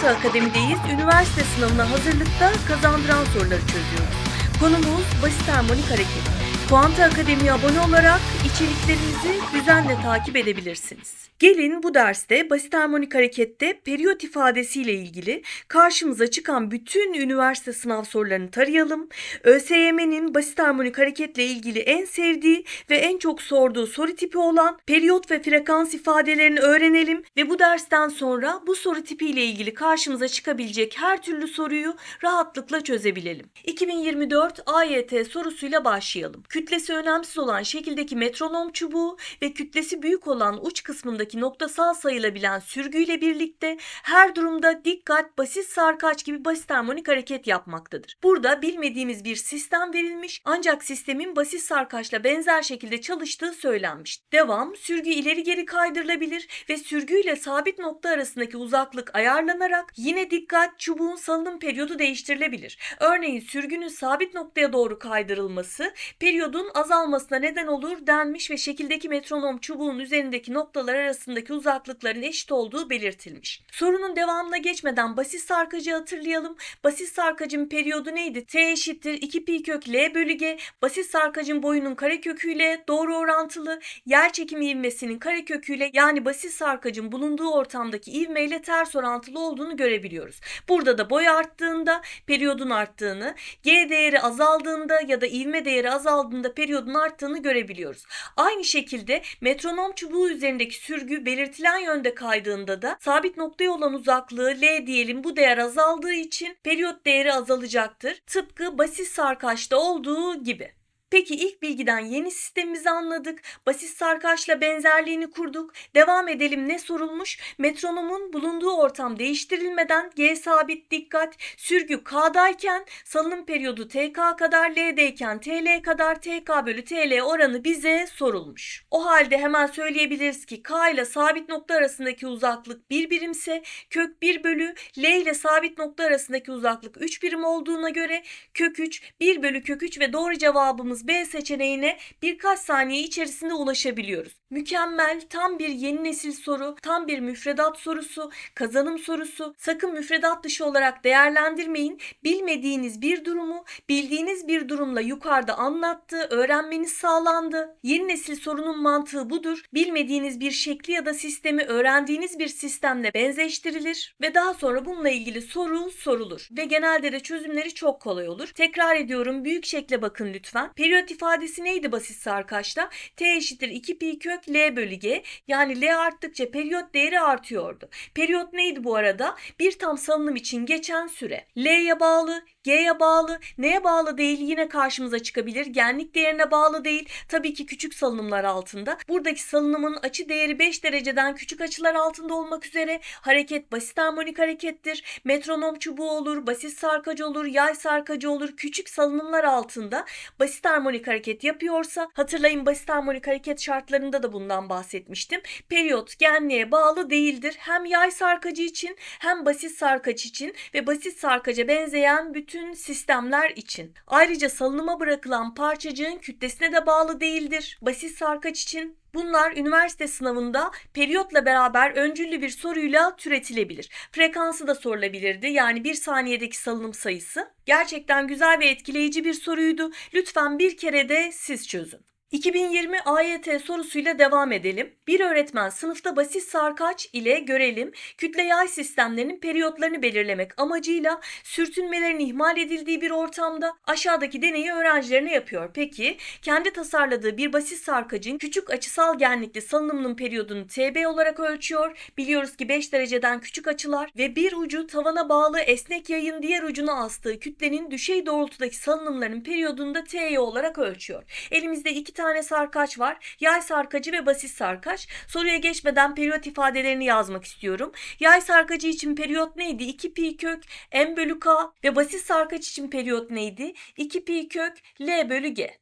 Kuanta Akademi'deyiz. Üniversite sınavına hazırlıkta kazandıran soruları çözüyoruz. Konumuz basit harmonik hareket. Kuanta Akademi'ye abone olarak içeriklerimizi düzenle takip edebilirsiniz. Gelin bu derste basit harmonik harekette periyot ifadesiyle ilgili karşımıza çıkan bütün üniversite sınav sorularını tarayalım. ÖSYM'nin basit harmonik hareketle ilgili en sevdiği ve en çok sorduğu soru tipi olan periyot ve frekans ifadelerini öğrenelim ve bu dersten sonra bu soru tipiyle ilgili karşımıza çıkabilecek her türlü soruyu rahatlıkla çözebilelim. 2024 AYT sorusuyla başlayalım. Kütlesi önemsiz olan şekildeki metronom çubuğu ve kütlesi büyük olan uç kısmındaki noktasal sayılabilen sürgüyle birlikte her durumda dikkat, basit sarkaç gibi basit harmonik hareket yapmaktadır. Burada bilmediğimiz bir sistem verilmiş ancak sistemin basit sarkaçla benzer şekilde çalıştığı söylenmiş. Devam, sürgü ileri geri kaydırılabilir ve sürgüyle sabit nokta arasındaki uzaklık ayarlanarak yine dikkat çubuğun salınım periyodu değiştirilebilir. Örneğin sürgünün sabit noktaya doğru kaydırılması periyodun azalmasına neden olur denmiş ve şekildeki metronom çubuğun üzerindeki noktalar arasındaki uzaklıkların eşit olduğu belirtilmiş. Sorunun devamına geçmeden basit sarkacı hatırlayalım. Basit sarkacın periyodu neydi? T eşittir 2 pi kök L bölü G. Basit sarkacın boyunun kareköküyle doğru orantılı. Yer çekimi ivmesinin kareköküyle yani basit sarkacın bulunduğu ortamdaki ivmeyle ters orantılı olduğunu görebiliyoruz. Burada da boy arttığında periyodun arttığını, G değeri azaldığında ya da ivme değeri azaldığında periyodun arttığını görebiliyoruz. Aynı şekilde metronom çubuğu üzerindeki sürgü belirtilen yönde kaydığında da sabit noktaya olan uzaklığı L diyelim bu değer azaldığı için periyot değeri azalacaktır. Tıpkı basit sarkaçta olduğu gibi. Peki ilk bilgiden yeni sistemimizi anladık. Basit sarkaçla benzerliğini kurduk. Devam edelim ne sorulmuş? Metronomun bulunduğu ortam değiştirilmeden G sabit dikkat sürgü K'dayken salınım periyodu TK kadar L'deyken TL kadar TK bölü TL oranı bize sorulmuş. O halde hemen söyleyebiliriz ki K ile sabit nokta arasındaki uzaklık 1 birimse kök 1 bölü L ile sabit nokta arasındaki uzaklık 3 birim olduğuna göre kök 3 1 bölü kök 3 ve doğru cevabımız B seçeneğine birkaç saniye içerisinde ulaşabiliyoruz. Mükemmel, tam bir yeni nesil soru, tam bir müfredat sorusu, kazanım sorusu. Sakın müfredat dışı olarak değerlendirmeyin. Bilmediğiniz bir durumu bildiğiniz bir durumla yukarıda anlattı, öğrenmeniz sağlandı. Yeni nesil sorunun mantığı budur. Bilmediğiniz bir şekli ya da sistemi öğrendiğiniz bir sistemle benzeştirilir ve daha sonra bununla ilgili soru sorulur. Ve genelde de çözümleri çok kolay olur. Tekrar ediyorum büyük şekle bakın lütfen. Periyot ifadesi neydi basit sarkaçta? T eşittir 2 pi kök L bölü G. Yani L arttıkça periyot değeri artıyordu. Periyot neydi bu arada? Bir tam salınım için geçen süre. L'ye bağlı, G'ye bağlı, neye bağlı değil yine karşımıza çıkabilir. Genlik değerine bağlı değil. Tabii ki küçük salınımlar altında. Buradaki salınımın açı değeri 5 dereceden küçük açılar altında olmak üzere hareket basit harmonik harekettir. Metronom çubuğu olur, basit sarkacı olur, yay sarkacı olur. Küçük salınımlar altında basit harmonik hareket yapıyorsa hatırlayın basit harmonik hareket şartlarında da bundan bahsetmiştim. Periyot genliğe bağlı değildir. Hem yay sarkacı için hem basit sarkaç için ve basit sarkaca benzeyen bütün sistemler için. Ayrıca salınıma bırakılan parçacığın kütlesine de bağlı değildir. Basit sarkaç için Bunlar üniversite sınavında periyotla beraber öncüllü bir soruyla türetilebilir. Frekansı da sorulabilirdi. Yani bir saniyedeki salınım sayısı. Gerçekten güzel ve etkileyici bir soruydu. Lütfen bir kere de siz çözün. 2020 AYT sorusuyla devam edelim. Bir öğretmen sınıfta basit sarkaç ile görelim kütle yay sistemlerinin periyotlarını belirlemek amacıyla sürtünmelerin ihmal edildiği bir ortamda aşağıdaki deneyi öğrencilerine yapıyor. Peki kendi tasarladığı bir basit sarkacın küçük açısal genlikli salınımının periyodunu TB olarak ölçüyor. Biliyoruz ki 5 dereceden küçük açılar ve bir ucu tavana bağlı esnek yayın diğer ucuna astığı kütlenin düşey doğrultudaki salınımların periyodunu da TY olarak ölçüyor. Elimizde iki tane sarkaç var. Yay sarkacı ve basit sarkaç. Soruya geçmeden periyot ifadelerini yazmak istiyorum. Yay sarkacı için periyot neydi? 2 pi kök m bölü k ve basit sarkaç için periyot neydi? 2 pi kök l bölü g.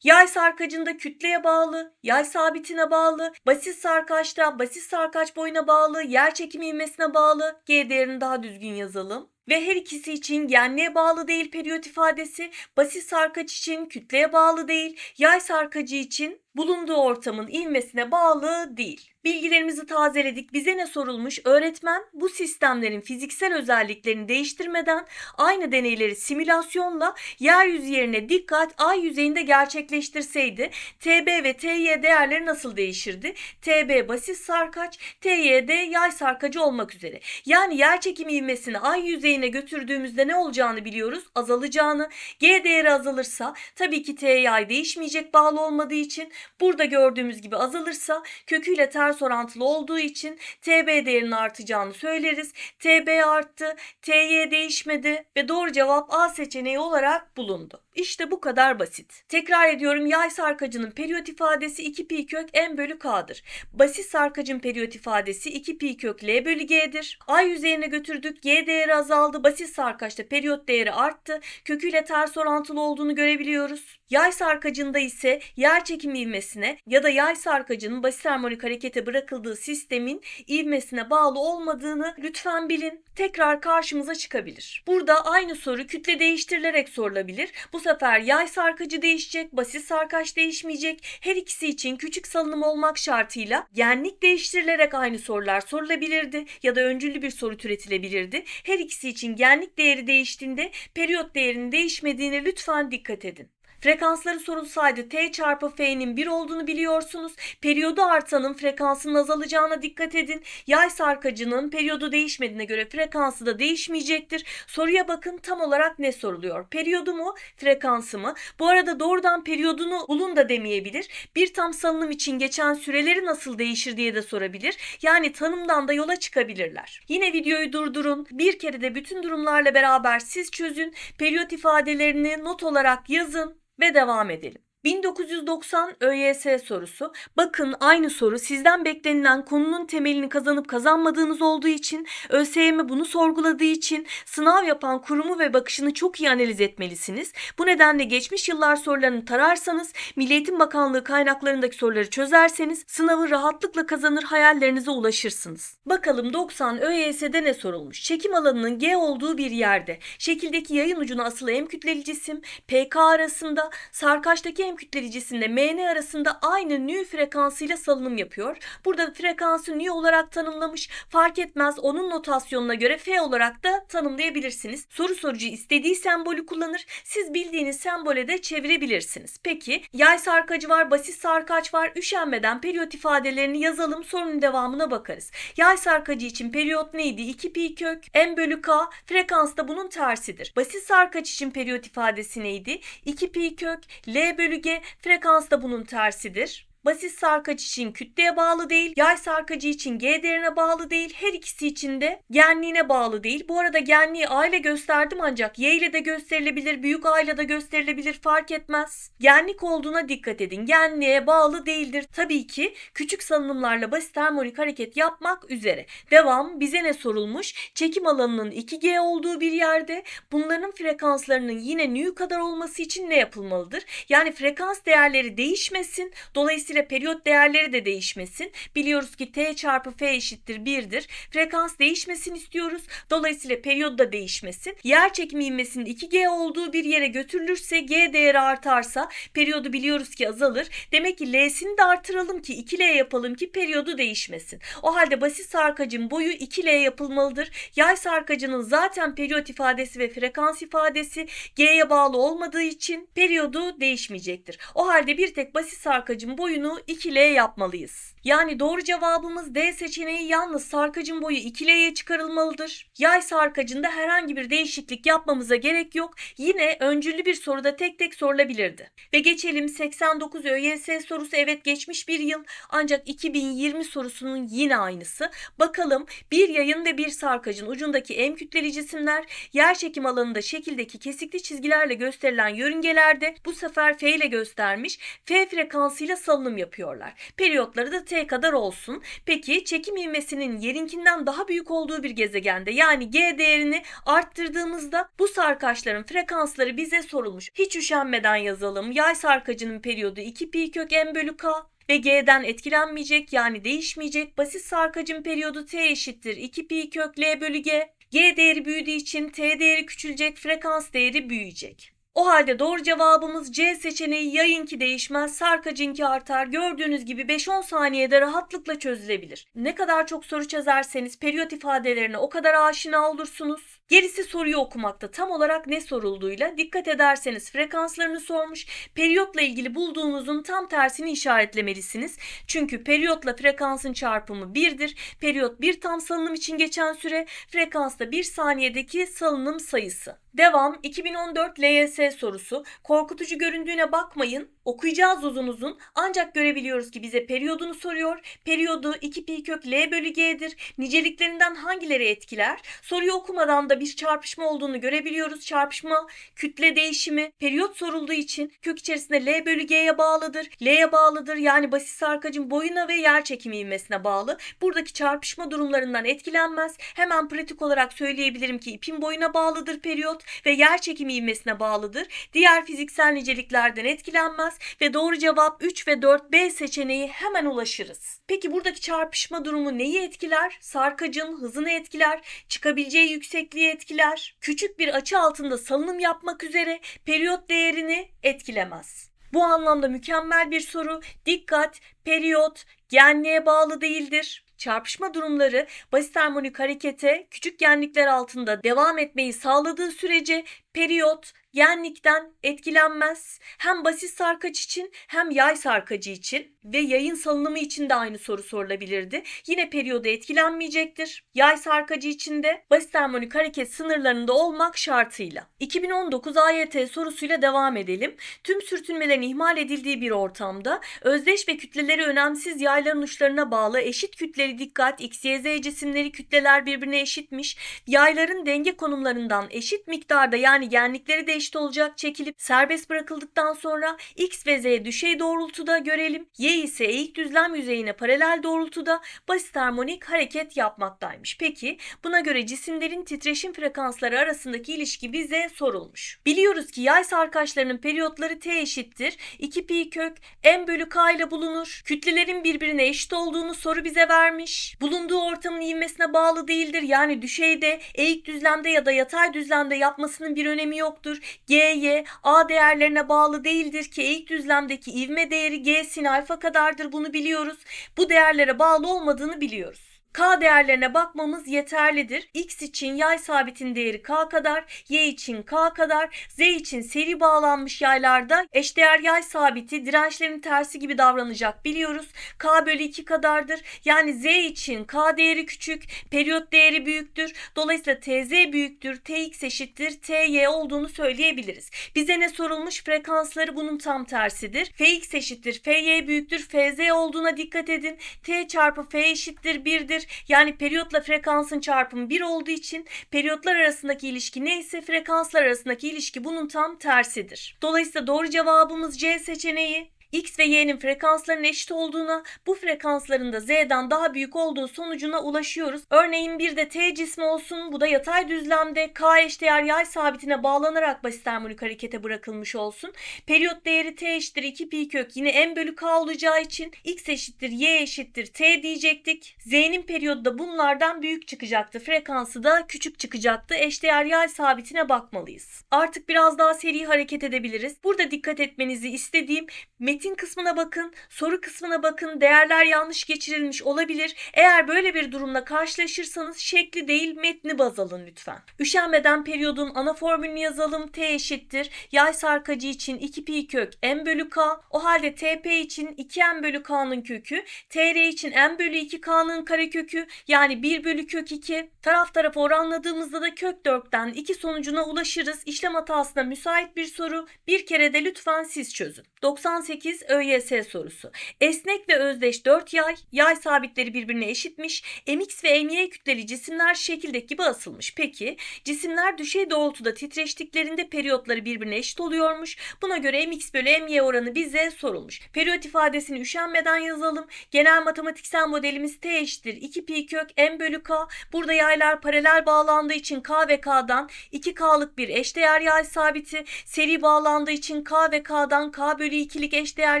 Yay sarkacında kütleye bağlı, yay sabitine bağlı, basit sarkaçta basit sarkaç boyuna bağlı, yer çekimi ivmesine bağlı. G değerini daha düzgün yazalım. Ve her ikisi için genliğe bağlı değil periyot ifadesi, basit sarkaç için kütleye bağlı değil, yay sarkacı için bulunduğu ortamın ivmesine bağlı değil. Bilgilerimizi tazeledik. Bize ne sorulmuş? Öğretmen bu sistemlerin fiziksel özelliklerini değiştirmeden aynı deneyleri simülasyonla yeryüzü yerine dikkat ay yüzeyinde gerçekleştirseydi TB ve TY değerleri nasıl değişirdi? TB basit sarkaç, TY de yay sarkacı olmak üzere. Yani yer çekimi ivmesini ay yüzeyine götürdüğümüzde ne olacağını biliyoruz. Azalacağını. G değeri azalırsa tabii ki TY değişmeyecek bağlı olmadığı için. Burada gördüğümüz gibi azalırsa köküyle ters orantılı olduğu için TB değerinin artacağını söyleriz. TB arttı, TY değişmedi ve doğru cevap A seçeneği olarak bulundu. İşte bu kadar basit. Tekrar ediyorum yay sarkacının periyot ifadesi 2 pi kök m bölü k'dır. Basit sarkacın periyot ifadesi 2 pi kök l bölü g'dir. Ay yüzeyine götürdük g değeri azaldı. Basit sarkaçta periyot değeri arttı. Köküyle ters orantılı olduğunu görebiliyoruz. Yay sarkacında ise yer çekimi ivmesine ya da yay sarkacının basit harmonik harekete bırakıldığı sistemin ivmesine bağlı olmadığını lütfen bilin. Tekrar karşımıza çıkabilir. Burada aynı soru kütle değiştirilerek sorulabilir. Bu sefer yay sarkacı değişecek, basit sarkaç değişmeyecek. Her ikisi için küçük salınım olmak şartıyla genlik değiştirilerek aynı sorular sorulabilirdi ya da öncüllü bir soru türetilebilirdi. Her ikisi için genlik değeri değiştiğinde periyot değerinin değişmediğine lütfen dikkat edin. Frekansları sorulsaydı T çarpı F'nin 1 olduğunu biliyorsunuz. Periyodu artanın frekansının azalacağına dikkat edin. Yay sarkacının periyodu değişmediğine göre frekansı da değişmeyecektir. Soruya bakın tam olarak ne soruluyor? Periyodu mu? Frekansı mı? Bu arada doğrudan periyodunu bulun da demeyebilir. Bir tam salınım için geçen süreleri nasıl değişir diye de sorabilir. Yani tanımdan da yola çıkabilirler. Yine videoyu durdurun. Bir kere de bütün durumlarla beraber siz çözün. Periyot ifadelerini not olarak yazın ve devam edelim. 1990 ÖYS sorusu. Bakın aynı soru sizden beklenilen konunun temelini kazanıp kazanmadığınız olduğu için, ÖSYM bunu sorguladığı için sınav yapan kurumu ve bakışını çok iyi analiz etmelisiniz. Bu nedenle geçmiş yıllar sorularını tararsanız, Milli Eğitim Bakanlığı kaynaklarındaki soruları çözerseniz sınavı rahatlıkla kazanır hayallerinize ulaşırsınız. Bakalım 90 ÖYS'de ne sorulmuş? Çekim alanının G olduğu bir yerde, şekildeki yayın ucuna asılı M kütleli cisim, PK arasında, sarkaçtaki M kütlelicisinde MN arasında aynı nü frekansıyla salınım yapıyor. Burada frekansı nü olarak tanımlamış. Fark etmez onun notasyonuna göre F olarak da tanımlayabilirsiniz. Soru sorucu istediği sembolü kullanır. Siz bildiğiniz sembole de çevirebilirsiniz. Peki yay sarkacı var, basit sarkaç var. Üşenmeden periyot ifadelerini yazalım. Sorunun devamına bakarız. Yay sarkacı için periyot neydi? 2 pi kök m bölü k. Frekans da bunun tersidir. Basit sarkaç için periyot ifadesi neydi? 2 pi kök l bölü g frekans da bunun tersidir. Basit sarkaç için kütleye bağlı değil, yay sarkacı için G değerine bağlı değil, her ikisi için de genliğine bağlı değil. Bu arada genliği A ile gösterdim ancak Y ile de gösterilebilir, büyük A ile de gösterilebilir fark etmez. Genlik olduğuna dikkat edin. Genliğe bağlı değildir. Tabii ki küçük salınımlarla basit harmonik hareket yapmak üzere. Devam bize ne sorulmuş? Çekim alanının 2G olduğu bir yerde bunların frekanslarının yine nü kadar olması için ne yapılmalıdır? Yani frekans değerleri değişmesin. Dolayısıyla Dolayısıyla periyot değerleri de değişmesin. Biliyoruz ki T çarpı F eşittir 1'dir. Frekans değişmesin istiyoruz. Dolayısıyla periyot da değişmesin. Yer çekimi ivmesinin 2G olduğu bir yere götürülürse G değeri artarsa periyodu biliyoruz ki azalır. Demek ki L'sini de artıralım ki 2L yapalım ki periyodu değişmesin. O halde basit sarkacın boyu 2L yapılmalıdır. Yay sarkacının zaten periyot ifadesi ve frekans ifadesi G'ye bağlı olmadığı için periyodu değişmeyecektir. O halde bir tek basit sarkacın boyunu boyunu 2L yapmalıyız. Yani doğru cevabımız D seçeneği yalnız sarkacın boyu 2L'ye çıkarılmalıdır. Yay sarkacında herhangi bir değişiklik yapmamıza gerek yok. Yine öncüllü bir soruda tek tek sorulabilirdi. Ve geçelim 89 ÖYS sorusu evet geçmiş bir yıl ancak 2020 sorusunun yine aynısı. Bakalım bir yayın ve bir sarkacın ucundaki M kütleli cisimler yer çekim alanında şekildeki kesikli çizgilerle gösterilen yörüngelerde bu sefer F ile göstermiş. F frekansıyla salınım yapıyorlar. Periyotları da T kadar olsun. Peki çekim ivmesinin yerinkinden daha büyük olduğu bir gezegende yani G değerini arttırdığımızda bu sarkaçların frekansları bize sorulmuş. Hiç üşenmeden yazalım. Yay sarkacının periyodu 2 pi kök m bölü k ve G'den etkilenmeyecek yani değişmeyecek. Basit sarkacın periyodu T eşittir 2 pi kök L bölü G. G değeri büyüdüğü için T değeri küçülecek, frekans değeri büyüyecek. O halde doğru cevabımız C seçeneği yayınki değişmez, sarkacınki artar. Gördüğünüz gibi 5-10 saniyede rahatlıkla çözülebilir. Ne kadar çok soru çözerseniz periyot ifadelerine o kadar aşina olursunuz. Gerisi soruyu okumakta tam olarak ne sorulduğuyla dikkat ederseniz frekanslarını sormuş. Periyotla ilgili bulduğunuzun tam tersini işaretlemelisiniz. Çünkü periyotla frekansın çarpımı 1'dir. Periyot bir tam salınım için geçen süre, frekans da 1 saniyedeki salınım sayısı. Devam 2014 LYS sorusu. Korkutucu göründüğüne bakmayın. Okuyacağız uzun uzun. Ancak görebiliyoruz ki bize periyodunu soruyor. Periyodu 2 pi kök L bölü G'dir. Niceliklerinden hangileri etkiler? Soruyu okumadan da bir çarpışma olduğunu görebiliyoruz. Çarpışma kütle değişimi periyot sorulduğu için kök içerisinde L bölü G'ye bağlıdır. L'ye bağlıdır. Yani basit sarkacın boyuna ve yer çekimi ivmesine bağlı. Buradaki çarpışma durumlarından etkilenmez. Hemen pratik olarak söyleyebilirim ki ipin boyuna bağlıdır periyot ve yer çekimi ivmesine bağlıdır. Diğer fiziksel niceliklerden etkilenmez ve doğru cevap 3 ve 4 B seçeneği hemen ulaşırız. Peki buradaki çarpışma durumu neyi etkiler? Sarkacın hızını etkiler, çıkabileceği yüksekliği etkiler. Küçük bir açı altında salınım yapmak üzere periyot değerini etkilemez. Bu anlamda mükemmel bir soru. Dikkat, periyot genliğe bağlı değildir. Çarpışma durumları basit harmonik harekete küçük genlikler altında devam etmeyi sağladığı sürece periyot genlikten etkilenmez. Hem basit sarkaç için hem yay sarkacı için ve yayın salınımı için de aynı soru sorulabilirdi. Yine periyoda etkilenmeyecektir. Yay sarkacı için de basit harmonik hareket sınırlarında olmak şartıyla. 2019 AYT sorusuyla devam edelim. Tüm sürtünmelerin ihmal edildiği bir ortamda özdeş ve kütleleri önemsiz yayların uçlarına bağlı eşit kütleli dikkat x, y, z cisimleri kütleler birbirine eşitmiş. Yayların denge konumlarından eşit miktarda yani genlikleri de eşit olacak çekilip serbest bırakıldıktan sonra x ve z düşey doğrultuda görelim. Y ise eğik düzlem yüzeyine paralel doğrultuda basit harmonik hareket yapmaktaymış. Peki buna göre cisimlerin titreşim frekansları arasındaki ilişki bize sorulmuş. Biliyoruz ki yay sarkaçlarının periyotları t eşittir. 2 pi kök m bölü k ile bulunur. Kütlelerin birbirine eşit olduğunu soru bize vermiş. Bulunduğu ortamın ivmesine bağlı değildir. Yani düşeyde, eğik düzlemde ya da yatay düzlemde yapmasının bir önemi yoktur. G, Y, A değerlerine bağlı değildir ki eğik düzlemdeki ivme değeri G sin alfa kadardır bunu biliyoruz. Bu değerlere bağlı olmadığını biliyoruz. K değerlerine bakmamız yeterlidir. X için yay sabitin değeri K kadar, Y için K kadar, Z için seri bağlanmış yaylarda eşdeğer yay sabiti dirençlerin tersi gibi davranacak biliyoruz. K bölü 2 kadardır. Yani Z için K değeri küçük, periyot değeri büyüktür. Dolayısıyla TZ büyüktür, TX eşittir, TY olduğunu söyleyebiliriz. Bize ne sorulmuş? Frekansları bunun tam tersidir. Fx eşittir, Fy büyüktür, Fz olduğuna dikkat edin. T çarpı F eşittir 1'dir. Yani periyotla frekansın çarpımı 1 olduğu için periyotlar arasındaki ilişki neyse frekanslar arasındaki ilişki bunun tam tersidir. Dolayısıyla doğru cevabımız C seçeneği. X ve Y'nin frekanslarının eşit olduğuna, bu frekansların da Z'den daha büyük olduğu sonucuna ulaşıyoruz. Örneğin bir de T cismi olsun, bu da yatay düzlemde K eşdeğer yay sabitine bağlanarak basit harmonik harekete bırakılmış olsun. Periyot değeri T eşittir 2 pi kök yine M bölü K olacağı için X eşittir Y eşittir T diyecektik. Z'nin periyodu da bunlardan büyük çıkacaktı. Frekansı da küçük çıkacaktı. Eşdeğer yay sabitine bakmalıyız. Artık biraz daha seri hareket edebiliriz. Burada dikkat etmenizi istediğim metin kısmına bakın, soru kısmına bakın. Değerler yanlış geçirilmiş olabilir. Eğer böyle bir durumla karşılaşırsanız şekli değil metni baz alın lütfen. Üşenmeden periyodun ana formülünü yazalım. T eşittir. Yay sarkacı için 2 pi kök m bölü k. O halde TP için 2m bölü k'nın kökü. TR için m bölü 2 k'nın karekökü yani 1 bölü kök 2. Taraf tarafa oranladığımızda da kök 4'ten 2 sonucuna ulaşırız. İşlem hatasına müsait bir soru. Bir kere de lütfen siz çözün. 98 ÖYS sorusu. Esnek ve özdeş 4 yay, yay sabitleri birbirine eşitmiş. MX ve MY kütleli cisimler şekildeki gibi asılmış. Peki cisimler düşey doğrultuda titreştiklerinde periyotları birbirine eşit oluyormuş. Buna göre MX bölü MY oranı bize sorulmuş. Periyot ifadesini üşenmeden yazalım. Genel matematiksel modelimiz T eşittir 2 pi kök M bölü K. Burada yaylar paralel bağlandığı için K ve K'dan 2K'lık bir eşdeğer yay sabiti. Seri bağlandığı için K ve K'dan K bölü bölü 2'lik eşdeğer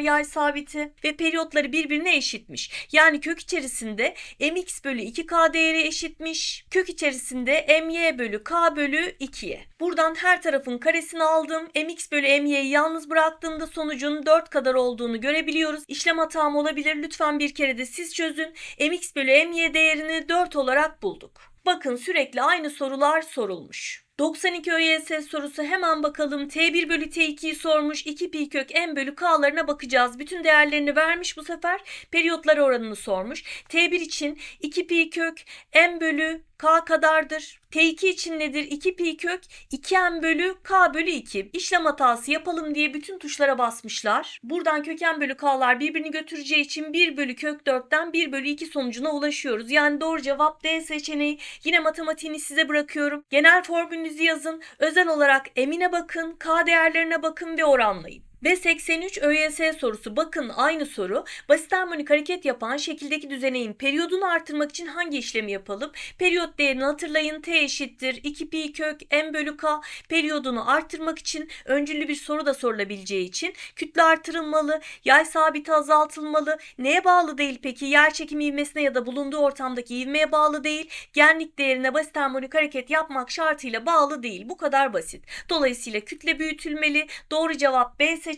yay sabiti ve periyotları birbirine eşitmiş. Yani kök içerisinde mx bölü 2k değeri eşitmiş. Kök içerisinde my bölü k bölü 2'ye. Buradan her tarafın karesini aldım. mx bölü my'yi yalnız bıraktığımda sonucun 4 kadar olduğunu görebiliyoruz. İşlem hatam olabilir. Lütfen bir kere de siz çözün. mx bölü my değerini 4 olarak bulduk. Bakın sürekli aynı sorular sorulmuş. 92 ÖYS sorusu hemen bakalım. T1 bölü T2'yi sormuş. 2 pi kök n bölü k'larına bakacağız. Bütün değerlerini vermiş bu sefer. Periyotlar oranını sormuş. T1 için 2 pi kök n bölü k kadardır. T2 için nedir? 2 pi kök 2n bölü k bölü 2. İşlem hatası yapalım diye bütün tuşlara basmışlar. Buradan köken bölü k'lar birbirini götüreceği için 1 bölü kök 4'ten 1 bölü 2 sonucuna ulaşıyoruz. Yani doğru cevap D seçeneği. Yine matematiğini size bırakıyorum. Genel formülünüzü yazın. Özel olarak emine bakın, k değerlerine bakın ve oranlayın. Ve 83 ÖYS sorusu bakın aynı soru. Basit harmonik hareket yapan şekildeki düzeneğin periyodunu artırmak için hangi işlemi yapalım? Periyot değerini hatırlayın. T eşittir 2 pi kök m bölü k. Periyodunu artırmak için öncüllü bir soru da sorulabileceği için kütle artırılmalı, yay sabiti azaltılmalı. Neye bağlı değil peki? Yer çekimi ivmesine ya da bulunduğu ortamdaki ivmeye bağlı değil. Genlik değerine basit harmonik hareket yapmak şartıyla bağlı değil. Bu kadar basit. Dolayısıyla kütle büyütülmeli. Doğru cevap B seçeneği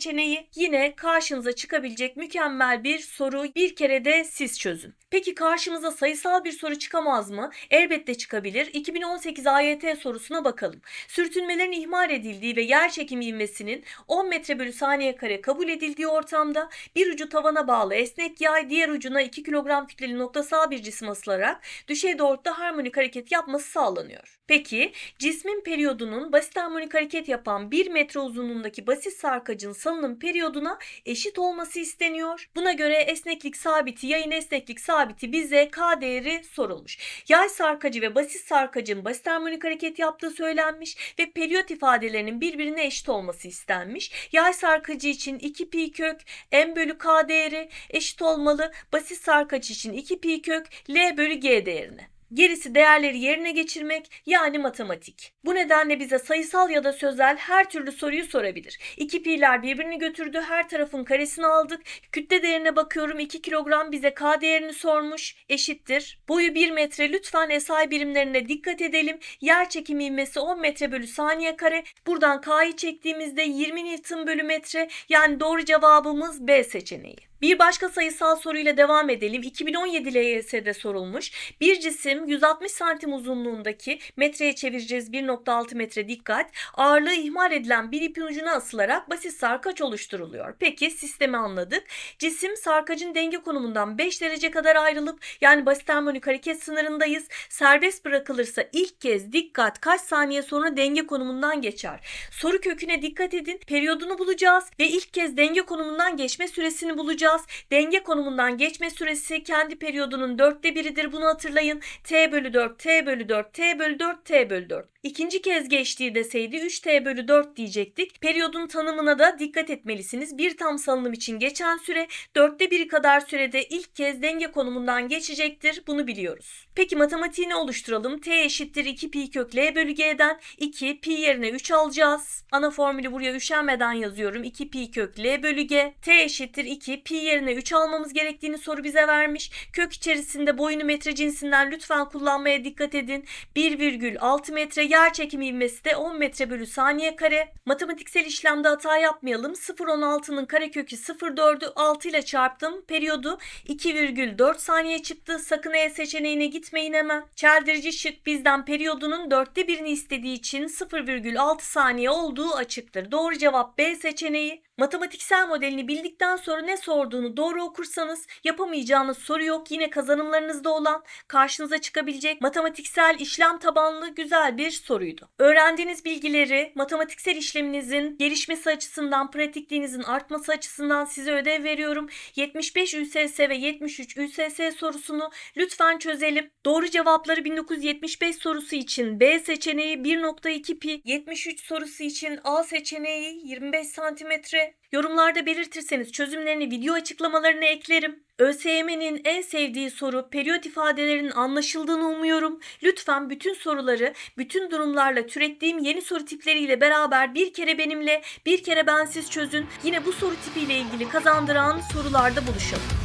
yine karşınıza çıkabilecek mükemmel bir soru. Bir kere de siz çözün. Peki karşımıza sayısal bir soru çıkamaz mı? Elbette çıkabilir. 2018 AYT sorusuna bakalım. Sürtünmelerin ihmal edildiği ve yer çekimi ivmesinin 10 metre bölü saniye kare kabul edildiği ortamda bir ucu tavana bağlı esnek yay diğer ucuna 2 kilogram kütleli noktasal bir cisim asılarak düşey doğrultuda harmonik hareket yapması sağlanıyor. Peki cismin periyodunun basit harmonik hareket yapan 1 metre uzunluğundaki basit sarkacın salınım periyoduna eşit olması isteniyor. Buna göre esneklik sabiti yayın esneklik sabiti bize k değeri sorulmuş. Yay sarkacı ve basit sarkacın basit harmonik hareket yaptığı söylenmiş ve periyot ifadelerinin birbirine eşit olması istenmiş. Yay sarkacı için 2 pi kök m bölü k değeri eşit olmalı. Basit sarkaç için 2 pi kök l bölü g değerine. Gerisi değerleri yerine geçirmek yani matematik. Bu nedenle bize sayısal ya da sözel her türlü soruyu sorabilir. İki pi'ler birbirini götürdü her tarafın karesini aldık. Kütle değerine bakıyorum 2 kilogram bize k değerini sormuş eşittir. Boyu 1 metre lütfen SI birimlerine dikkat edelim. Yer çekimi ivmesi 10 metre bölü saniye kare. Buradan k'yı çektiğimizde 20 Newton bölü metre yani doğru cevabımız B seçeneği. Bir başka sayısal soruyla devam edelim. 2017 LYS'de sorulmuş. Bir cisim 160 santim uzunluğundaki metreye çevireceğiz 1.6 metre dikkat. Ağırlığı ihmal edilen bir ipin ucuna asılarak basit sarkaç oluşturuluyor. Peki sistemi anladık. Cisim sarkacın denge konumundan 5 derece kadar ayrılıp yani basit harmonik hareket sınırındayız. Serbest bırakılırsa ilk kez dikkat kaç saniye sonra denge konumundan geçer. Soru köküne dikkat edin. Periyodunu bulacağız ve ilk kez denge konumundan geçme süresini bulacağız. Denge konumundan geçme süresi kendi periyodunun dörtte biridir. Bunu hatırlayın. T bölü 4, T bölü 4, T bölü 4, T bölü 4. İkinci kez geçtiği deseydi 3T bölü 4 diyecektik. Periyodun tanımına da dikkat etmelisiniz. Bir tam salınım için geçen süre dörtte biri kadar sürede ilk kez denge konumundan geçecektir. Bunu biliyoruz. Peki matematiğini oluşturalım. T eşittir 2 pi kök L bölü G'den 2 pi yerine 3 alacağız. Ana formülü buraya üşenmeden yazıyorum. 2 pi kök L bölü G. T eşittir 2 pi yerine 3 almamız gerektiğini soru bize vermiş. Kök içerisinde boyunu metre cinsinden lütfen kullanmaya dikkat edin. 1,6 metre yer çekimi ivmesi de 10 metre bölü saniye kare. Matematiksel işlemde hata yapmayalım. 0,16'nın karekökü 0,4'ü 6 ile çarptım. Periyodu 2,4 saniye çıktı. Sakın E seçeneğine gitmeyin hemen. Çeldirici şık bizden periyodunun dörtte birini istediği için 0,6 saniye olduğu açıktır. Doğru cevap B seçeneği. Matematiksel modelini bildikten sonra ne sorduğunu doğru okursanız yapamayacağınız soru yok. Yine kazanımlarınızda olan karşınıza çıkabilecek matematiksel işlem tabanlı güzel bir soruydu. Öğrendiğiniz bilgileri matematiksel işleminizin gelişmesi açısından, pratikliğinizin artması açısından size ödev veriyorum. 75 ÜSS ve 73 ÜSS sorusunu lütfen çözelim. Doğru cevapları 1975 sorusu için B seçeneği 1.2 pi, 73 sorusu için A seçeneği 25 santimetre. Yorumlarda belirtirseniz çözümlerini video açıklamalarına eklerim. ÖSYM'nin en sevdiği soru periyot ifadelerinin anlaşıldığını umuyorum. Lütfen bütün soruları bütün durumlarla türettiğim yeni soru tipleriyle beraber bir kere benimle bir kere bensiz çözün. Yine bu soru tipiyle ilgili kazandıran sorularda buluşalım.